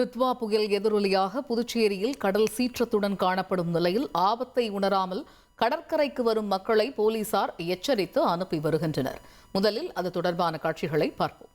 Ditwah புயல் எதிரொலியாக புதுச்சேரியில் கடல் சீற்றத்துடன் காணப்படும் நிலையில் ஆபத்தை உணராமல் கடற்கரைக்கு வரும் மக்களை போலீசார் எச்சரித்து அனுப்பி வருகின்றனர். முதலில் அது தொடர்பான காட்சிகளை பார்ப்போம்.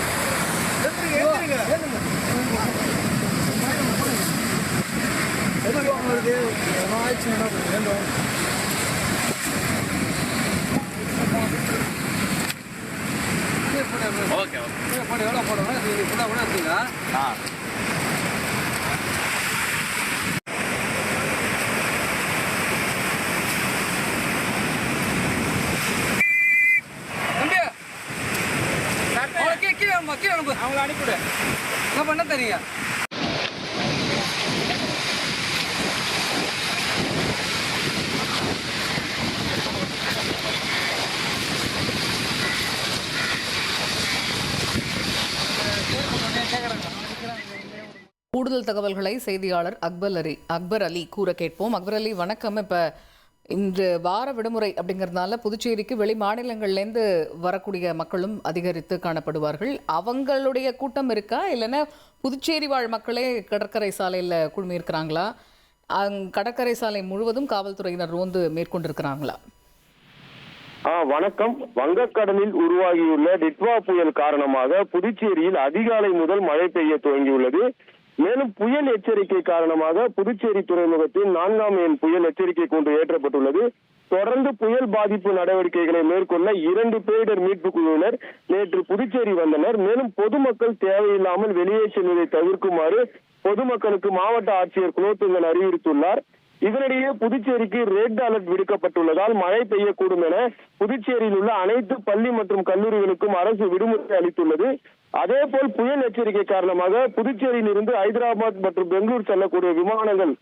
அவங்கள கீழே கீழே அனுப்பு கீழே அனுப்பு அவங்கள அனுப்பிவிடு. என்ன பண்ண தெரியுங்க கூடுதல் தகவல்களை செய்தியாளர் அக்பர் அலி அக்பர் அலி கூற கேட்போம். அக்பர் அலி வணக்கம். இப்போ இந்த வார விடுமுறை அப்படிங்கறதுனால புதுச்சேரிக்கு வெளி மாநிலங்கள்லேருந்து வரக்கூடிய மக்களும் அதிகரித்து காணப்படுவார்கள். அவங்களுடைய கூட்டம் இருக்கா? இல்லைன்னா புதுச்சேரி வாழ் மக்களே கடற்கரை சாலையில் குழுமியிருக்கிறாங்களா? அங் கடற்கரை சாலை முழுவதும் காவல்துறையினர் ரோந்து மேற்கொண்டிருக்கிறாங்களா? வணக்கம். வங்கக்கடலில் உருவாகியுள்ள டிட்வா புயல் காரணமாக புதுச்சேரியில் அதிகாலை முதல் மழை பெய்ய துவங்கியுள்ளது. மேலும் புயல் எச்சரிக்கை காரணமாக புதுச்சேரி துறைமுகத்தில் நான்காம் எண் புயல் எச்சரிக்கை கூண்டு ஏற்றப்பட்டுள்ளது. தொடர்ந்து புயல் பாதிப்பு நடவடிக்கைகளை மேற்கொள்ள இரண்டு பேரிடர் மீட்பு குழுவினர் நேற்று புதுச்சேரி வந்தனர். மேலும் பொதுமக்கள் தேவையில்லாமல் வெளியே செல்வதை தவிர்க்குமாறு பொதுமக்களுக்கு மாவட்ட ஆட்சியர் குலோத்துங்கன் அறிவுறுத்தியுள்ளார். இதனிடையே புதுச்சேரிக்கு ரெட் அலர்ட் விடுக்கப்பட்டுள்ளதால் மழை பெய்யக்கூடும் என புதுச்சேரியில் உள்ள அனைத்து பள்ளி மற்றும் கல்லூரிகளுக்கும் அரசு விடுமுறை அளித்துள்ளது. அதேபோல் புயல் எச்சரிக்கை காரணமாக புதுச்சேரியில் இருந்து ஹைதராபாத் மற்றும் பெங்களூர் செல்லக்கூடிய விமானங்கள்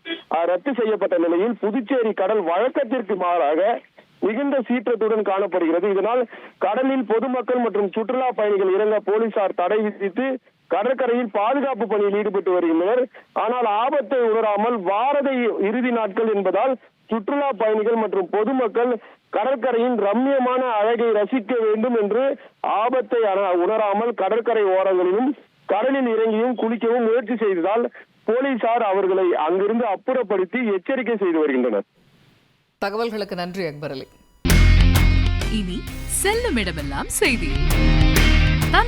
ரத்து செய்யப்பட்ட நிலையில் புதுச்சேரி கடல் வழக்கத்திற்கு மாறாக மிகுந்த சீற்றத்துடன் காணப்படுகிறது. இதனால் கடலில் பொதுமக்கள் மற்றும் சுற்றுலா பயணிகள் இறங்க போலீசார் தடை விதித்து கடற்கரையில் பாதுகாப்பு பணியில் ஈடுபட்டு வருகின்றனர். ஆனால் ஆபத்தை உணராமல் வாரத இறுதி நாட்கள் என்பதால் சுற்றுலா பயணிகள் மற்றும் பொதுமக்கள் கடற்கரையின் ரம்மியமான அழகை ரசிக்க வேண்டும் என்று ஆபத்தை உணராமல் கடற்கரை ஓரங்களிலும் கடலில் இறங்கியும் குளிக்கவும் முயற்சி செய்ததால் போலீசார் அவர்களை அங்கிருந்து அப்புறப்படுத்தி எச்சரிக்கை செய்து வருகின்றனர். தகவல்களுக்கு நன்றி அக்பர் அலி. இனி செல்லும் இடமெல்லாம் செய்தி.